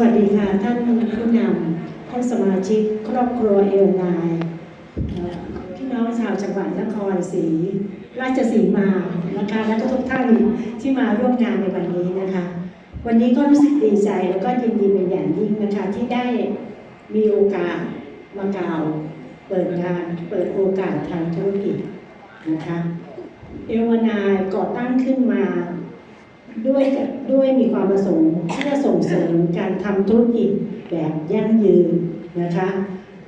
วัสดีค่ะ ท่านผู้นำท่านสมาชิกครอบครัวเอลนายพี่น้องชาวจังหวัดนครศรีราชสีมานะคะและทุกท่านที่มาร่วมงานในวันนี้นะคะ วันนี้ก็รู้สึกดีใจแล้วก็ยินดีเป็นอย่างยิ่งนะคะที่ได้มีโอกาสมากล่าวเปิดงานเปิดโอกาสทางธุรกิจนะคะเอลนายก่อตั้งขึ้นมาด้วยด้วยมีความประสงค์ ริมการทำธุรกิจแบบยั่งยืนนะคะ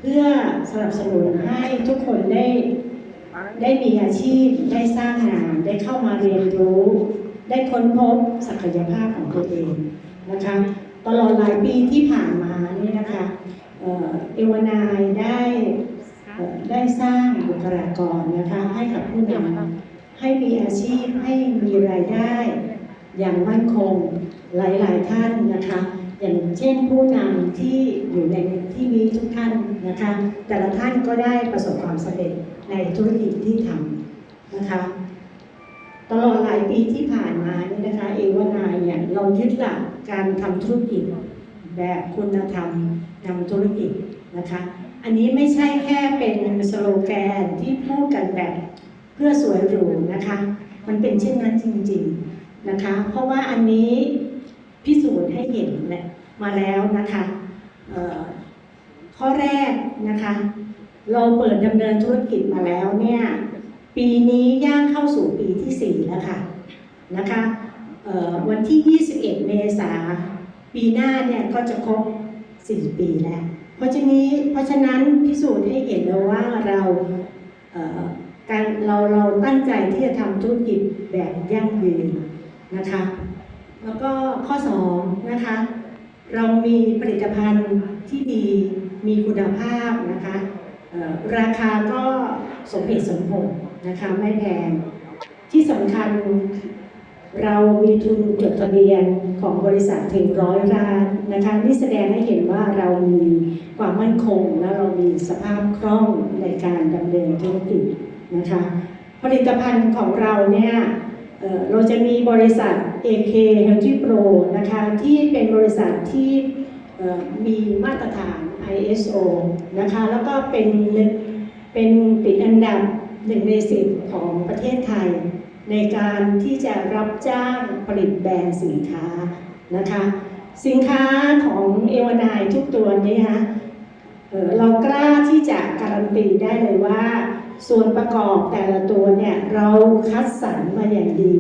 เพื่อสนับสนุนให้ทุกคนได้ได้มีอาชีพได้สร้างงานได้เข้ามาเรียนรู้ ได้ค้นพบศักยภาพของตัวเองนะคะตลอดหลายปีที่ผ่านมานี่นะคะเอวานายได้ได้สร้างบุคลากรนะคะให้กับผู้นำให้มีอาชีพให้มีรายได้ อย่างมั่นคงหลาย ๆ ท่านนะคะ อย่างเช่นผู้นำที่อยู่ในที่นี้ทุกท่านนะคะ แต่ละท่านก็ได้ประสบความสำเร็จในธุรกิจที่ทำนะคะ ตลอดหลายปีที่ผ่านมานี่นะคะ เอวานายเนี่ยเรายึดหลักการทำธุรกิจแบบคุณธรรมนำธุรกิจนะคะ อันนี้ไม่ใช่แค่เป็นสโลแกนที่พูดกันแบบเพื่อสวยหรูนะคะ มันเป็นเช่นนั้นจริงๆ นะคะ เพราะว่าอันนี้พิสูจน์ให้เห็นแหละมาแล้วนะคะข้อแรกนะคะ เราเปิดดำเนินธุรกิจมาแล้วเนี่ยปีนี้ย่างเข้าสู่ปีที่ 4 แล้วค่ะนะคะวันที่ 21 เมษาปีหน้าเนี่ยก็จะครบ 4 ปีแล้ว เพราะฉะนี้เพราะฉะนั้นพิสูจน์ให้เห็นแล้วว่าเราการเราเราตั้งใจที่จะทำธุรกิจแบบยั่งยืน นะคะ แล้วก็ข้อ2นะคะ เรามีผลิตภัณฑ์ที่ดีมีคุณภาพนะคะราคาก็สมเหตุสมผลนะคะไม่แพงที่สำคัญเรามีทุนจดทะเบียนของบริษัทถึงร้อยล้านนะคะนี่แสดงให้เห็นว่าเรามีความมั่นคง และเรามีสภาพคล่องในการดำเนินธุรกิจนะคะผลิตภัณฑ์ของเราเนี่ย เราจะมีบริษัท AK Healthy Pro นะคะที่เป็นบริษัทที่มีมาตรฐาน ISO นะคะแล้วก็เป็นเป็นติดอันดับหนึ่งในสิบของประเทศไทย ในการที่จะรับจ้างผลิตแบรนด์สินค้านะคะสินค้าของเอวานายทุกตัวนี้นะคะเรากล้าที่จะการันตีได้เลยว่า ส่วนประกอบแต่ละตัวเนี่ยเราคัดสรรมาอย่างดี